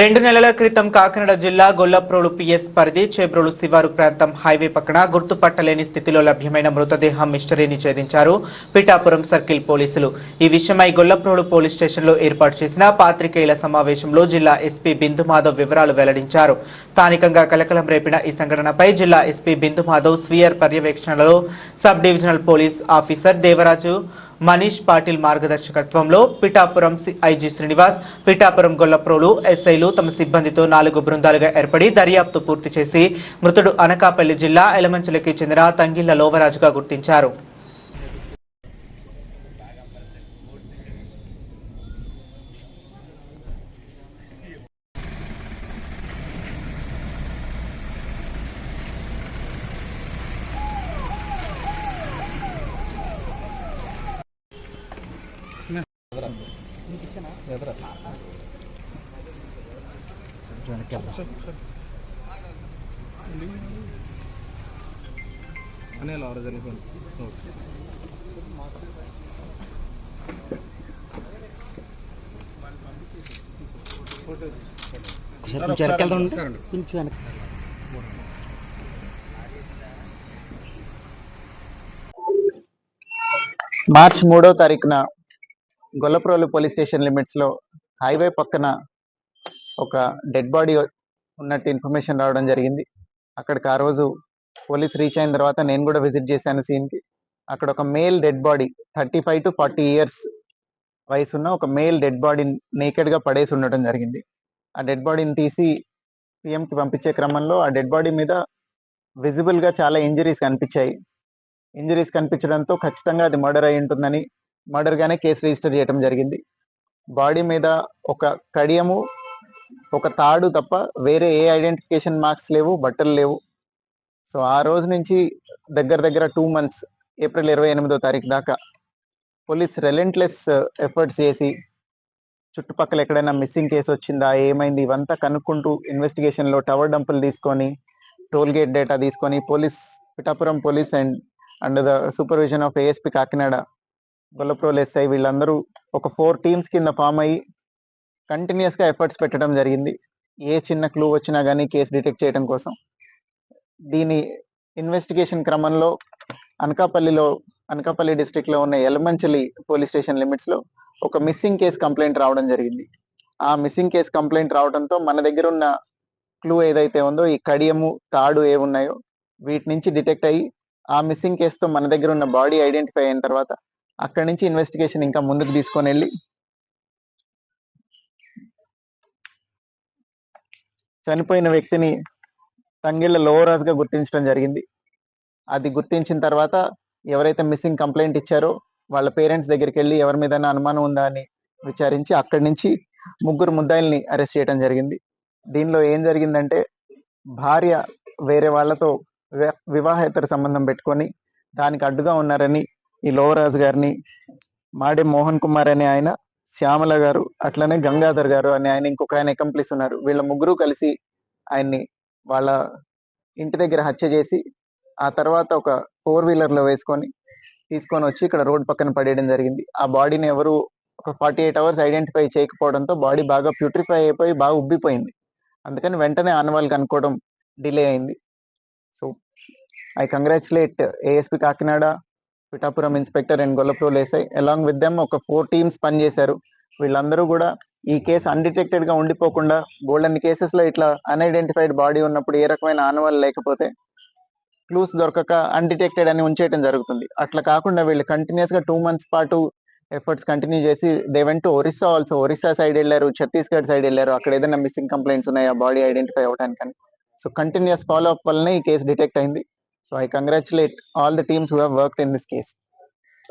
రెండు నెలల క్రితం కాకినాడ జిల్లా గొల్లప్రోలు పిఎస్ పరిధి చేబ్రోలు శివారు ప్రాంతం హైవే పక్కన గుర్తుపట్టలేని స్థితిలో లభ్యమైన మృతదేహం మిస్టరీని ఛేదించారు పిఠాపురం సర్కిల్ పోలీసులు. ఈ విషయమై గొల్లప్రోలు పోలీస్ స్టేషన్లో ఏర్పాటు చేసిన పాత్రికేయుల సమావేశంలో జిల్లా ఎస్పీ బిందు మాధవ్ వివరాలు వెల్లడించారు. స్థానికంగా కలకలం రేపిన ఈ సంఘటనపై జిల్లా ఎస్పీ బిందు మాధవ్ స్వీయర్ పర్యవేక్షణలో sub divisional police officer Devaraju Manish Patil మార్గదర్శకత్వంలో Pithapuram C- IG Srinivas Pithapuram Gollaprolu ఎస్ఐలు తమ సిబ్బందితో నాలుగు బృందాలుగా ఏర్పడి దర్యాప్తు పూర్తి చేసి మృతుడు అనకాపల్లి జిల్లా ఎలమంచిలకి చెందిన తంగిళ్ళ లోవరాజుగా గుర్తించారు. అనే లారీ జరిగిపోయింది ఓకే. కొంచెం వెనకెళ్దాం కొంచెం వెనక మార్చ్ మూడో తారీఖున గొల్లప్రోలు పోలీస్ స్టేషన్ లిమిట్స్లో హైవే పక్కన ఒక డెడ్ బాడీ ఉన్నట్టు ఇన్ఫర్మేషన్ రావడం జరిగింది. అక్కడికి ఆ రోజు పోలీస్ రీచ్ అయిన తర్వాత నేను కూడా విజిట్ చేశాను సీన్కి. కి అక్కడ ఒక male dead body thirty five to forty years వయసున్న ఒక మేల్ డెడ్ బాడీ నేకెడ్గా పడేసి ఉండటం జరిగింది. ఆ డెడ్ బాడీని తీసి పిఎంకి కి పంపించే క్రమంలో ఆ డెడ్ బాడీ మీద విజిబుల్గా చాలా ఇంజరీస్ కనిపించాయి. ఇంజరీస్ కనిపించడంతో ఖచ్చితంగా అది మర్డర్ అయి ఉంటుందని మర్డర్ గానే కేసు రిజిస్టర్ చేయడం జరిగింది. బాడీ మీద ఒక కడియము ఒక తాడు తప్ప వేరే ఏ ఐడెంటిఫికేషన్ మార్క్స్ లేవు బట్టలు లేవు. సో ఆ రోజు నుంచి దగ్గర దగ్గర టూ మంత్స్ ఏప్రిల్ ఇరవై ఎనిమిదో తారీఖు దాకా పోలీస్ రెలెంట్లెస్ ఎఫర్ట్స్ చేసి చుట్టుపక్కల ఎక్కడైనా మిస్సింగ్ కేసు వచ్చిందా ఏమైంది ఇవంతా కనుక్కుంటూ ఇన్వెస్టిగేషన్లో టవర్ డంపులు తీసుకొని టోల్ గేట్ డేటా తీసుకొని police Pithapuram police and under the supervision of ASP Kakinada Gollaprolu SI వీళ్ళందరూ ఒక ఫోర్ టీమ్స్ కింద ఫామ్ అయ్యి కంటిన్యూస్గా ఎఫర్ట్స్ పెట్టడం జరిగింది. ఏ చిన్న క్లూ వచ్చినా కానీ కేసు డిటెక్ట్ చేయడం కోసం. దీని ఇన్వెస్టిగేషన్ క్రమంలో అనకాపల్లిలో అనకాపల్లి డిస్ట్రిక్ట్లో ఉన్న ఎలమంచలి పోలీస్ స్టేషన్ లిమిట్స్లో ఒక మిస్సింగ్ కేసు కంప్లైంట్ రావడం జరిగింది. ఆ మిస్సింగ్ కేసు కంప్లైంట్ రావడంతో మన దగ్గర ఉన్న క్లూ ఏదైతే ఉందో ఈ కడియము తాడు ఏమున్నాయో వీటి నుంచి డిటెక్ట్ అయ్యి ఆ మిస్సింగ్ కేసుతో మన దగ్గర ఉన్న బాడీ ఐడెంటిఫై అయిన తర్వాత అక్కడి నుంచి ఇన్వెస్టిగేషన్ ఇంకా ముందుకు తీసుకొని వెళ్ళి చనిపోయిన వ్యక్తిని తంగిళ్ళ లోవరాజ్గా గుర్తించడం జరిగింది. అది గుర్తించిన తర్వాత ఎవరైతే మిస్సింగ్ కంప్లైంట్ ఇచ్చారో వాళ్ళ పేరెంట్స్ దగ్గరికి వెళ్ళి ఎవరి మీద అనుమానం ఉందా అని విచారించి అక్కడి నుంచి ముగ్గురు ముద్దాయిల్ని అరెస్ట్ చేయడం జరిగింది. దీనిలో ఏం జరిగిందంటే భార్య వేరే వాళ్ళతో వి- వివాహేతర సంబంధం పెట్టుకొని దానికి అడ్డుగా ఉన్నారని ఈ లోవరాజు గారిని మాడే మోహన్ కుమార్ అనే ఆయన శ్యామల గారు అట్లనే గంగాధర్ గారు అనే ఆయన ఇంకొక ఆయన అకంప్లిస్ ఉన్నారు. వీళ్ళ ముగ్గురు కలిసి ఆయన్ని వాళ్ళ ఇంటి దగ్గర హత్య చేసి ఆ తర్వాత ఒక ఫోర్ వీలర్లో వేసుకొని తీసుకొని వచ్చి ఇక్కడ రోడ్ పక్కన పడేయడం జరిగింది. ఆ బాడీని ఎవరు ఒక ఫార్టీ ఎయిట్ అవర్స్ ఐడెంటిఫై చేయకపోవడంతో బాడీ బాగా ప్యూట్రిఫై అయిపోయి బాగా ఉబ్బిపోయింది. అందుకని వెంటనే ఆనవాళ్ళు కనుక్కోవడం డిలే అయింది. So I congratulate ASP Kakinada Pithapuram inspector and Gollaprol SI along with them ఒక ఫోర్ టీమ్స్ పనిచేశారు. వీళ్ళందరూ కూడా ఈ కేసు అన్డిటెక్టెడ్గా ఉండిపోకుండా గోల్డెన్ కేసెస్లో ఇట్లా అన్ఐడెంటిఫైడ్ బాడీ ఉన్నప్పుడు ఏ రకమైన ఆనవాళ్ళు లేకపోతే క్లూస్ దొరకక అన్డిటెక్టెడ్ అని ఉంచేయటం జరుగుతుంది. అట్లా కాకుండా వీళ్ళు కంటిన్యూస్గా టూ మంత్స్ పాటు ఎఫర్ట్స్ కంటిన్యూ చేసి దే వెంట ఒరిస్సా ఆల్సో ఒరిస్సా సైడ్ వెళ్ళారు ఛత్తీస్గఢ్ సైడ్ వెళ్ళారు. అక్కడ ఏదైనా మిస్సింగ్ కంప్లైంట్స్ ఉన్నాయా? బాడీ ఐడెంటిఫై అవడానికి సో కంటిన్యూస్ ఫాలో అప్ వల్లనే ఈ కేసు డిటెక్ట్ అయింది. So I congratulate all the teams who have worked in this case.